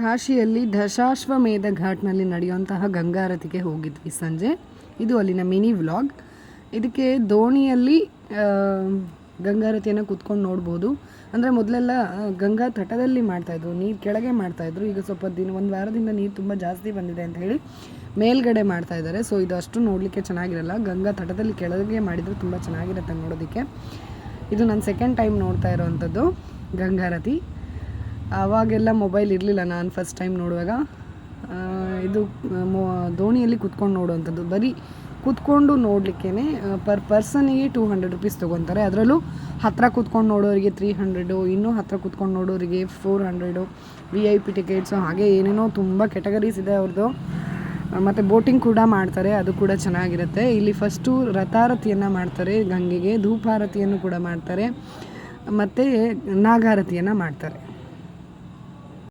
ಕಾಶಿಯಲ್ಲಿ ದಶಾಶ್ವಮೇಧ ಘಾಟ್ನಲ್ಲಿ ನಡೆಯುವಂತಹ ಗಂಗಾರತಿಗೆ ಹೋಗಿದ್ವಿ ಸಂಜೆ. ಇದು ಅಲ್ಲಿನ ಮಿನಿ ವ್ಲಾಗ್. ಇದಕ್ಕೆ ದೋಣಿಯಲ್ಲಿ ಗಂಗಾರತಿಯನ್ನು ಕೂತ್ಕೊಂಡು ನೋಡ್ಬೋದು. ಅಂದರೆ ಮೊದಲೆಲ್ಲ ಗಂಗಾ ತಟದಲ್ಲಿ ಮಾಡ್ತಾಯಿದ್ರು ನೀರು ಕೆಳಗೆ ಮಾಡ್ತಾಯಿದ್ರು ಈಗ ಸ್ವಲ್ಪ ದಿನ, ಒಂದು ವಾರದಿಂದ ನೀರು ತುಂಬ ಜಾಸ್ತಿ ಬಂದಿದೆ ಅಂತ ಹೇಳಿ ಮೇಲ್ಗಡೆ ಮಾಡ್ತಾ ಇದ್ದಾರೆ. ಸೊ, ಇದು ಅಷ್ಟು ನೋಡಲಿಕ್ಕೆ ಚೆನ್ನಾಗಿರಲ್ಲ. ಗಂಗಾ ತಟದಲ್ಲಿ ಕೆಳಗೆ ಮಾಡಿದರೆ ತುಂಬ ಚೆನ್ನಾಗಿರುತ್ತೆ ನೋಡೋದಕ್ಕೆ. ಇದು ನಾನು ಸೆಕೆಂಡ್ ಟೈಮ್ ನೋಡ್ತಾ ಇರೋವಂಥದ್ದು ಗಂಗಾರತಿ. ಆವಾಗೆಲ್ಲ ಮೊಬೈಲ್ ಇರಲಿಲ್ಲ ನಾನು ಫಸ್ಟ್ ಟೈಮ್ ನೋಡುವಾಗ. ಇದು, ಮೊ, ದೋಣಿಯಲ್ಲಿ ಕುತ್ಕೊಂಡು ನೋಡುವಂಥದ್ದು. ಬರೀ ಕೂತ್ಕೊಂಡು ನೋಡಲಿಕ್ಕೇ ಪರ್ ಪರ್ಸನಿಗೆ ಟೂ ಹಂಡ್ರೆಡ್ ರುಪೀಸ್ ತೊಗೊತಾರೆ. ಅದರಲ್ಲೂ ಹತ್ತಿರ ಕೂತ್ಕೊಂಡು ನೋಡೋರಿಗೆ ತ್ರೀ ಹಂಡ್ರೆಡು ಇನ್ನೂ ಹತ್ತಿರ ಕೂತ್ಕೊಂಡು ನೋಡೋರಿಗೆ four hundred V I P tickets ಹಾಗೆ ಏನೇನೋ ತುಂಬ ಕೆಟಗರೀಸ್ ಇದೆ ಅವ್ರದ್ದು ಮತ್ತು ಬೋಟಿಂಗ್ ಕೂಡ ಮಾಡ್ತಾರೆ, ಅದು ಕೂಡ ಚೆನ್ನಾಗಿರುತ್ತೆ. ಇಲ್ಲಿ ಫಸ್ಟು ರಥಾರತಿಯನ್ನು ಮಾಡ್ತಾರೆ, ಗಂಗೆಗೆ ಧೂಪಾರತಿಯನ್ನು ಕೂಡ ಮಾಡ್ತಾರೆ. ಮತ್ತು ನಾಗಾರತಿಯನ್ನು ಮಾಡ್ತಾರೆ.